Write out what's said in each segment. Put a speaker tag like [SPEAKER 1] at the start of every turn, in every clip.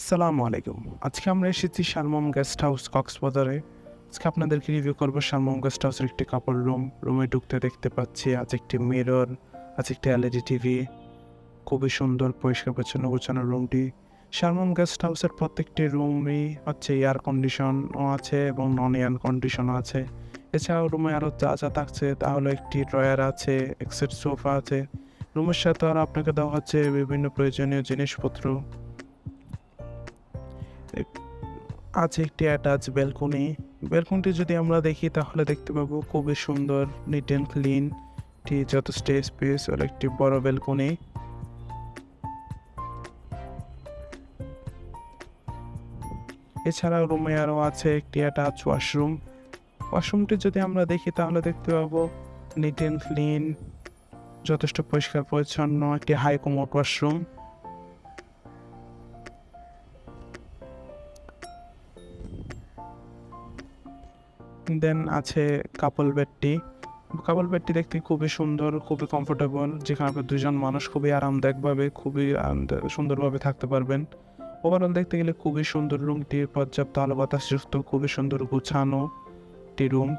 [SPEAKER 1] আসসালামু আলাইকুম। আজকে আমরা এসেছি শালমম গেস্ট হাউস কক্সবাজারে। আজকে আপনাদেরকে রিভিউ করব শালমম গেস্ট হাউসের একটি কাপড় রুম রুমে ঢুকতে দেখতে পাচ্ছি আজ একটি মিরর আজ একটি এলইডি টিভি খুবই সুন্দর, পরিষ্কার, পরিচ্ছন্ন, গোছানো রুমটি শালমম গেস্ট হাউসের প্রত্যেকটি রুমই হচ্ছে এয়ার কন্ডিশনও আছে এবং নন এয়ার কন্ডিশনও আছে। এছাড়াও রুমে আরও যা যা থাকছে তাহলে একটি ড্রয়ার আছে এক্সেট সোফা আছে। রুমের সাথে আর আপনাকে দেওয়া হচ্ছে বিভিন্ন প্রয়োজনীয় জিনিসপত্র। আছে একটি অ্যাটাচ ব্যালকনি ব্যালকনিটি যদি আমরা দেখি, তাহলে দেখতে পাবো খুবই সুন্দর নিট অ্যান্ড ক্লিন একটি যথেষ্ট স্পেস আর একটি বড় ব্যালকনি এছাড়াও রুমে আরও আছে একটি অ্যাটাচ ওয়াশরুম ওয়াশরুমটি যদি আমরা দেখি, তাহলে দেখতে পাবো নিট অ্যান্ড ক্লিন যথেষ্ট পরিষ্কার পরিচ্ছন্ন একটি হাই কমোড ওয়াশরুম দেন আছে কাপল বেডটি কাপল বেডটি দেখতে খুবই সুন্দর, খুবই কমফোর্টেবল যেখানে আপনার দুজন মানুষ খুবই আরামদায়কভাবে, খুবই সুন্দরভাবে থাকতে পারবেন। ওভারঅল দেখতে গেলে খুবই সুন্দর রুমটি পর্যাপ্ত আলো বাতাসযুক্ত খুবই সুন্দর গুছানো একটি রুম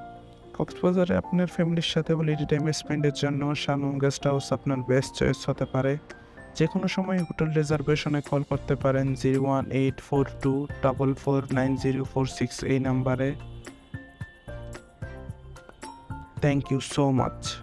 [SPEAKER 1] কক্সবাজারে আপনার ফ্যামিলির সাথে হলিডে টাইম স্পেন্ডের জন্য শানুম গেস্ট হাউস আপনার বেস্ট চয়েস হতে পারে। যে কোনো সময় হোটেল রিজার্ভেশনে কল করতে পারেন zero one eight four two double four nine zero four six এই নাম্বারে Thank you so much.